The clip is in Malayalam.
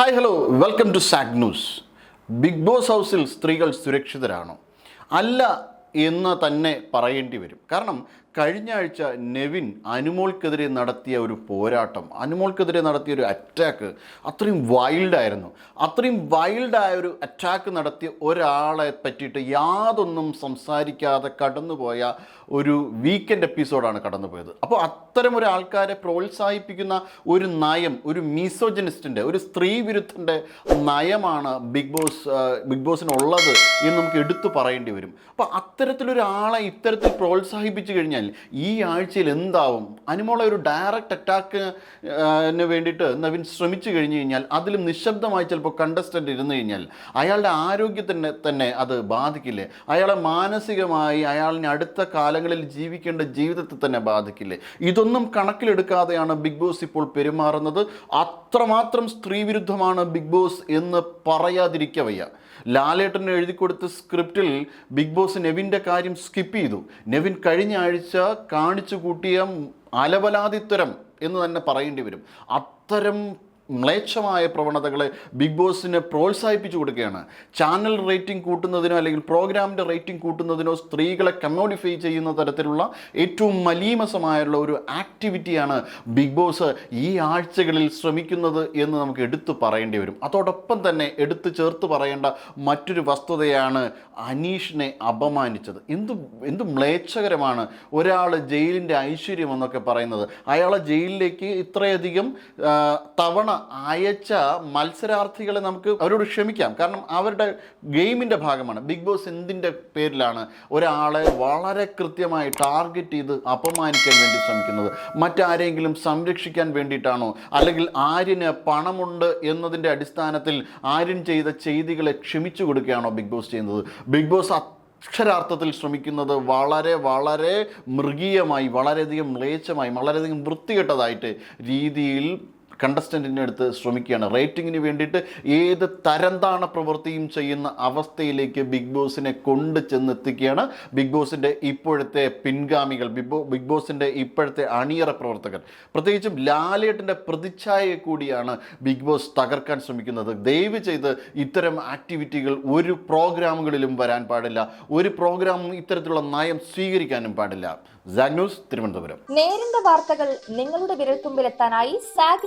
Hi hello welcome to Saag news Bigg Boss ഹൗസിൽ സ്ത്രീകൾ സുരക്ഷിതരാണോ? അല്ല എന്ന് തന്നെ പറയേണ്ടി വരും. കാരണം കഴിഞ്ഞ ആഴ്ച നെവിൻ അനുമോൾക്കെതിരെ നടത്തിയ ഒരു പോരാട്ടം അനുമോൾക്കെതിരെ നടത്തിയ ഒരു അറ്റാക്ക് അത്രയും വൈൽഡായിരുന്നു അത്രയും വൈൽഡായ ഒരു അറ്റാക്ക് നടത്തിയ ഒരാളെ പറ്റിയിട്ട് യാതൊന്നും സംസാരിക്കാതെ കടന്നുപോയ ഒരു വീക്കെൻഡ് എപ്പിസോഡാണ് കടന്നുപോയത്. അപ്പോൾ അത്തരം ഒരു ആൾക്കാരെ പ്രോത്സാഹിപ്പിക്കുന്ന ഒരു നയം ഒരു മീസോജനിസ്റ്റിന്റെ ഒരു സ്ത്രീ വിരുദ്ധന്റെ നയമാണ് ബിഗ് ബോസ് ബിഗ് ബോസിനുള്ളത് എന്ന് നമുക്ക് എടുത്തു പറയേണ്ടി വരും. അപ്പോൾ അത്തരത്തിലൊരാളെ ഇത്തരത്തിൽ പ്രോത്സാഹിപ്പിച്ചു കഴിഞ്ഞാൽ ഈ ആഴ്ചയിൽ എന്താവും? അനുമോളെ ഒരു ഡയറക്റ്റ് അറ്റാക്കിന് വേണ്ടിയിട്ട് നവീൻ ശ്രമിച്ചു കഴിഞ്ഞു കഴിഞ്ഞാൽ അതിലും നിശബ്ദമായി ചിലപ്പോൾ കണ്ടസ്റ്റന്റ് ഇരുന്നു കഴിഞ്ഞാൽ അയാളുടെ ആരോഗ്യത്തിന് തന്നെ അത് ബാധിക്കില്ലേ? അയാളെ മാനസികമായി അയാളിനെ അടുത്ത കാലങ്ങളിൽ ജീവിക്കേണ്ട ജീവിതത്തെ തന്നെ ബാധിക്കില്ലേ? ഇതൊന്നും കണക്കിലെടുക്കാതെയാണ് ബിഗ് ബോസ് ഇപ്പോൾ പെരുമാറുന്നത്. അത്രമാത്രം സ്ത്രീവിരുദ്ധമാണ് ബിഗ് ബോസ് എന്ന് പറയാതിരിക്കവയ്യ ലാലേട്ടന് എഴുതി കൊടുത്ത സ്ക്രിപ്റ്റിൽ ബിഗ് ബോസ് നെവിന്റെ കാര്യം സ്കിപ്പ് ചെയ്തു. നെവിൻ കഴിഞ്ഞ ആഴ്ച കാണിച്ചു കൂട്ടിയ അലവലാതിത്വരം എന്ന് തന്നെ പറയേണ്ടി വരും. അത്തരം മ്ലേച്ഛമായ പ്രവണതകളെ ബിഗ് ബോസിനെ പ്രോത്സാഹിപ്പിച്ചു കൊടുക്കുകയാണ്. ചാനൽ റേറ്റിംഗ് കൂട്ടുന്നതിനോ അല്ലെങ്കിൽ പ്രോഗ്രാമിന്റെ റേറ്റിംഗ് കൂട്ടുന്നതിനോ സ്ത്രീകളെ കമ്മോഡിഫൈ ചെയ്യുന്ന തരത്തിലുള്ള ഏറ്റവും മലീമസമായുള്ള ഒരു ആക്ടിവിറ്റിയാണ് ബിഗ് ബോസ് ഈ ആഴ്ചകളിൽ ശ്രമിക്കുന്നത് എന്ന് നമുക്ക് എടുത്തു പറയേണ്ടി വരും. അതോടൊപ്പം തന്നെ എടുത്തു ചേർത്ത് പറയേണ്ട മറ്റൊരു വസ്തുതയാണ് അനീഷിനെ അപമാനിച്ചത്. എന്ത് എന്ത് മ്ലേച്ഛകരമാണ് ഒരാൾ ജയിലിന്റെ ഐശ്വര്യം എന്നൊക്കെ പറയുന്നത്. അയാളെ ജയിലിലേക്ക് ഇത്രയധികം തവണ അയച്ച മത്സരാർത്ഥികളെ നമുക്ക് അവരോട് ക്ഷമിക്കാം. കാരണം അവരുടെ ഗെയിമിന്റെ ഭാഗമാണ്. ബിഗ് ബോസ് എന്തിന്റെ പേരിലാണ് ഒരാളെ വളരെ കൃത്യമായി ടാർഗറ്റ് ചെയ്ത് അപമാനിക്കാൻ വേണ്ടി ശ്രമിക്കുന്നത്? മറ്റാരെങ്കിലും സംരക്ഷിക്കാൻ വേണ്ടിയിട്ടാണോ? അല്ലെങ്കിൽ ആര്യന് പണമുണ്ട് എന്നതിന്റെ അടിസ്ഥാനത്തിൽ ആര്യൻ ചെയ്ത ചെയ്തികളെ ക്ഷമിച്ചു കൊടുക്കുകയാണോ ബിഗ് ബോസ് ചെയ്യുന്നത്? ബിഗ് ബോസ് അക്ഷരാർത്ഥത്തിൽ ശ്രമിക്കുന്നത് വളരെ വളരെ മൃഗീയമായി വളരെയധികം മ്ലേച്ഛമായി വളരെയധികം വൃത്തികെട്ടതായിട്ട് രീതിയിൽ കണ്ടസ്റ്റന്റിന്റെ അടുത്ത് ശ്രമിക്കുകയാണ്. റേറ്റിങ്ങിന് വേണ്ടിയിട്ട് ഏത് തരംതാണ പ്രവൃത്തിയും ചെയ്യുന്ന അവസ്ഥയിലേക്ക് ബിഗ് ബോസിനെ കൊണ്ട് ചെന്നെത്തിക്കുകയാണ്. ബിഗ് ബോസിന്റെ ഇപ്പോഴത്തെ പിൻഗാമികൾ ബിഗ് ബോ ബിഗ് ബോസിന്റെ ഇപ്പോഴത്തെ അണിയറ പ്രവർത്തകർ. പ്രത്യേകിച്ചും ലാലേട്ടന്റെ പ്രതിച്ഛായയെ കൂടിയാണ് ബിഗ് ബോസ് തകർക്കാൻ ശ്രമിക്കുന്നത്. ദയവ് ചെയ്ത് ഇത്തരം ആക്ടിവിറ്റികൾ ഒരു പ്രോഗ്രാമുകളിലും വരാൻ പാടില്ല. ഒരു പ്രോഗ്രാമും ഇത്തരത്തിലുള്ള നയം സ്വീകരിക്കാനും പാടില്ല. സാഗ് ന്യൂസ് തിരുവനന്തപുരം. നേരിന്റെ വാർത്തകൾ നിങ്ങളുടെ വിരൽത്തുമ്പിലെത്താനായി സാഗ്